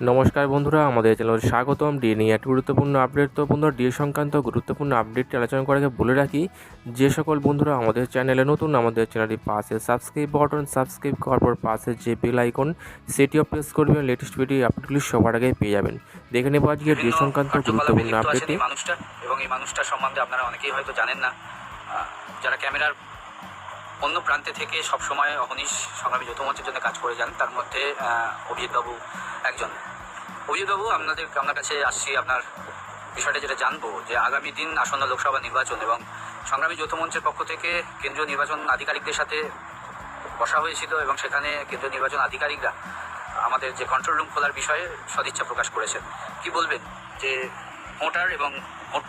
নমস্কার বন্ধুরা আমাদের চ্যানেল স্বাগতম। ডি নিয়ে একটি গুরুত্বপূর্ণ আপডেট তো বন্ধুরা ডিএ সংক্রান্ত গুরুত্বপূর্ণ আপডেটটি আলোচনা আগে বলে রাখি যে সকল বন্ধুরা আমাদের চ্যানেলে নতুন আমাদের চ্যানেলটি পাশে সাবস্ক্রাইব বাটন সাবস্ক্রাইব করার পর পাশে যে বেল আইকন সেটিও প্রেস করবেন লেটেস্ট ভিডিও আপডেটগুলি সবার আগে পেয়ে যাবেন। দেখে নেব আজকে ডিএ সংক্রান্ত গুরুত্বপূর্ণ লিপ্ত আছেন আপডেটটি এই মানুষটা এবং এই মানুষটার সম্বন্ধে আপনারা অনেকেই হয়তো জানেন না। যারা ক্যামেরার অন্য প্রান্তে থেকে সবসময় অহনিশ সংগ্রামী যৌথ মঞ্চের জন্য কাজ করে যান। তার মধ্যে অভিজিৎবাবু একজন। অভিজিৎবাবু আপনাদের, আপনার কাছে আসছি, আপনার বিষয়টা যেটা জানব, যে আগামী দিন আসন্ন লোকসভা নির্বাচন এবং সংগ্রামী যৌথ মঞ্চের পক্ষ থেকে কেন্দ্রীয় নির্বাচন আধিকারিকদের সাথে বসা হয়েছিল এবং সেখানে কেন্দ্রীয় নির্বাচন আধিকারিকরা আমাদের যে কন্ট্রোল রুম খোলার বিষয়ে সদিচ্ছা প্রকাশ করেছেন। কি বলবেন? যে ভোটার এবং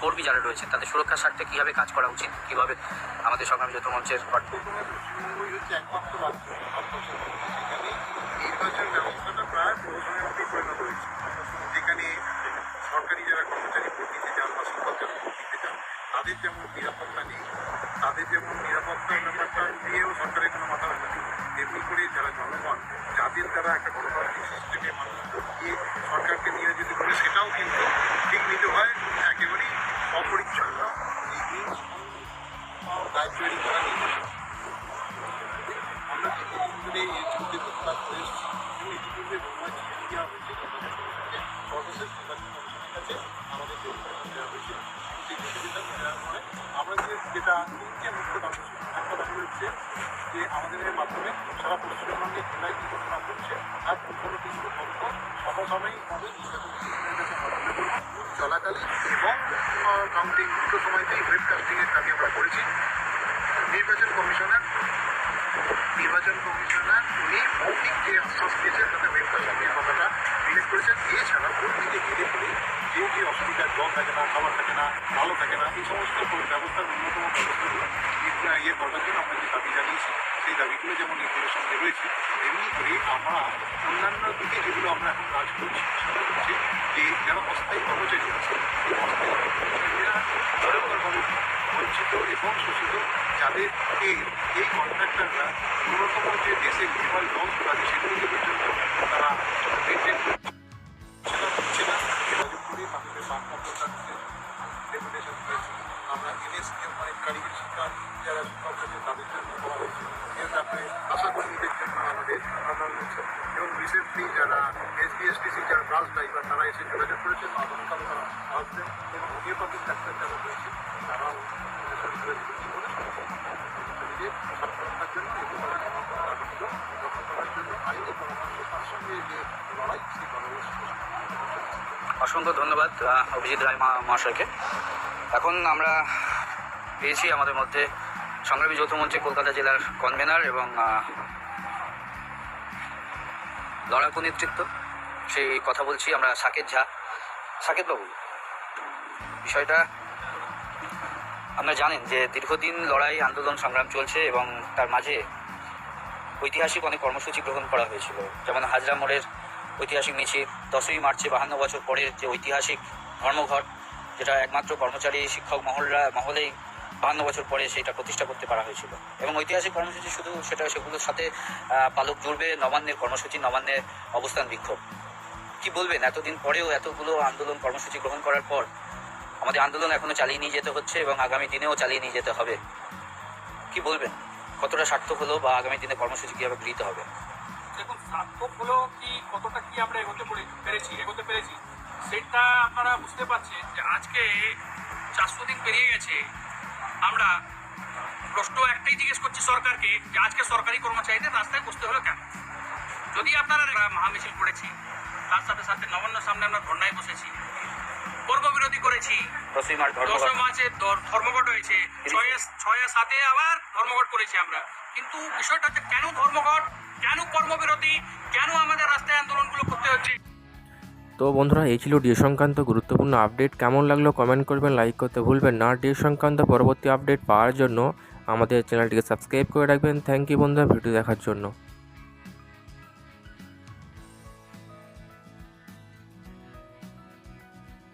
কর্মী যারা রয়েছেন, তাদের সুরক্ষার স্বার্থে কীভাবে কাজ করা উচিত, কীভাবে আমাদের সংগ্রামী যৌথ মঞ্চের সরকারি যারা তাদের যেমন নিরাপত্তা নেই, তাদের যেমন নিরাপত্তার ব্যাপারটা নিয়েও সরকারের কোনো মাথা করে যারা জনগণ যাদের দ্বারা একটা গণতান্ত্রিক সিস্টেমে মানুষ সরকারকে নিয়ে যদি করে সেটাও কিন্তু ঠিক নিতে হয়, একেবারেই অপরিচ্ছন্ন দায়িত্ব তৈরি করা হচ্ছে যে আমাদের এর মাধ্যমে সারা পশ্চিমবঙ্গে জেলায় কী ঘটনা ঘটছে আর কোনো কিছু তথ্য বুথ চলাকালীন এবং কাউন্টিং দুটো সময়তেই দাবি আমরা করেছি। নির্বাচন কমিশনার নির্বাচন কমিশনার উনি মৌখিক যে আশ্বাস দিয়েছেন, তাতে ওয়েবকাস্টিংয়ের কথাটা উল্লেখ করেছেন। এছাড়া ভোট দিতে গেলে যে যে অসুবিধা জল থাকে না, খাবার থাকে না ভালো থাকে না, এই সমস্ত ব্যবস্থার অন্যতম ব্যবস্থাগুলো ইয়ে- করার জন্য আমরা যে দাবি জানিয়েছি, সেই দাবিগুলো যেমন নির্ভরের সঙ্গে রয়েছে এমনি করে আমরা অন্যান্য দিকে যেগুলো আমরা এখন কাজ করছি সেটা হচ্ছে যে যারা অস্থায়ী কর্মচারী আছে বঞ্চিত এবং শোষিত যাদেরকে এই কন্ট্রাক্টররা ন্যূনতম যে দেশের লেবার লসগুলো আছে সেগুলোকে পর্যন্ত তারা মেনটেন যোগাযোগ করে তাদের ডেপুটেশন দিয়েছি আমরা এনএসকে মানে কারিগরি শিক্ষা যারা শিক্ষক আছে, তাদের জন্য করা হয়েছে। এর ব্যাপারে আশা কর্মীদের জন্য আমাদের আন্দোলন হয়েছে এবং রিসেন্টলি যারা এসবিএসটিসি যারা বাস ড্রাইভার তারা এসে যোগাযোগ করেছেন। আগামীকাল তারা আসবেন এবং হোমিওপ্যাথিক ডাক্তার যারা রয়েছে, তারাও জন্য এবং তাদের জন্য আইনি পরামর্শ তার সঙ্গে যে লড়াই অসংখ্য ধন্যবাদ অভিজিৎ রায় মহাশয়কে। এখন আমরা পেয়েছি আমাদের মধ্যে সংগ্রামী যৌথ মঞ্চে কলকাতা জেলার কনভেনার এবং লড়াকু নেতৃত্ব। সেই কথা বলছি আমরা সাকেত ঝা সাকেত বাবু, বিষয়টা আপনারা জানেন যে দীর্ঘদিন লড়াই, আন্দোলন, সংগ্রাম চলছে এবং তার মাঝে ঐতিহাসিক অনেক কর্মসূচি গ্রহণ করা হয়েছিল। যেমন হাজরা মোড়ের ঐতিহাসিক মিছিল দশই মার্চে বাহান্ন বছর পরের যে ঐতিহাসিক ধর্মঘট, যেটা একমাত্র কর্মচারী, শিক্ষক মহলরা, মহলেই বাহান্ন বছর পরে সেটা প্রতিষ্ঠা করতে পারা হয়েছিল। এবং ঐতিহাসিক কর্মসূচি শুধু সেটা, সেগুলোর সাথে পালক জুড়বে নবান্নের কর্মসূচি, নবান্নের অবস্থান বিক্ষোভ। কি বলবেন? এতদিন পরেও এতগুলো আন্দোলন, কর্মসূচি গ্রহণ করার পর আমাদের আন্দোলন এখনও চালিয়ে নিয়ে যেতে হচ্ছে এবং আগামী দিনেও চালিয়ে নিয়ে যেতে হবে। কি বলবেন? কতটা সার্থক হলো বা আগামী দিনে কর্মসূচি কীভাবে গৃহীত হবে? দেখুন, সার্থক হলো কি, কতটা কি আমরা এগোতে পেরেছি এগোতে পেরেছি, সেটা আপনারা বুঝতে পারছেন যে আজকে চারশো দিন পেরিয়ে গেছে। আমরা প্রশ্ন একটাই জিজ্ঞেস করছি সরকারকে যে আজকে সরকারি কর্মচারীদের রাস্তায় বসতে হলো কেন? যদি আপনারা মহামিছিল করেছি, তার সাথে সাথে নবান্ন সামনে আমরা ধর্নায় বসেছি। কর্মবিরতি করেছি। দশই মার্চ ধর্মঘট। মাসে ধর্মঘট হয়েছে। ছয় ছয় সাতে আবার ধর্মঘট করেছি আমরা। কিন্তু বিষয়টা হচ্ছে কেন ধর্মঘট? কেন কর্মবিরতি কেন আমাদের রাস্তায় আন্দোলনগুলো করতে হচ্ছে? তো বন্ধুরা এই ছিল ডিএ সংক্রান্ত গুরুত্বপূর্ণ আপডেট। কেমন লাগল কমেন্ট করবেন লাইক করতে ভুলবেন না। ডিএ সংক্রান্ত পরবর্তী আপডেট পাওয়ার জন্য আমাদের চ্যানেলটিকে সাবস্ক্রাইব করে রাখবেন। থ্যাংক ইউ বন্ধুরা ভিডিও দেখার জন্য।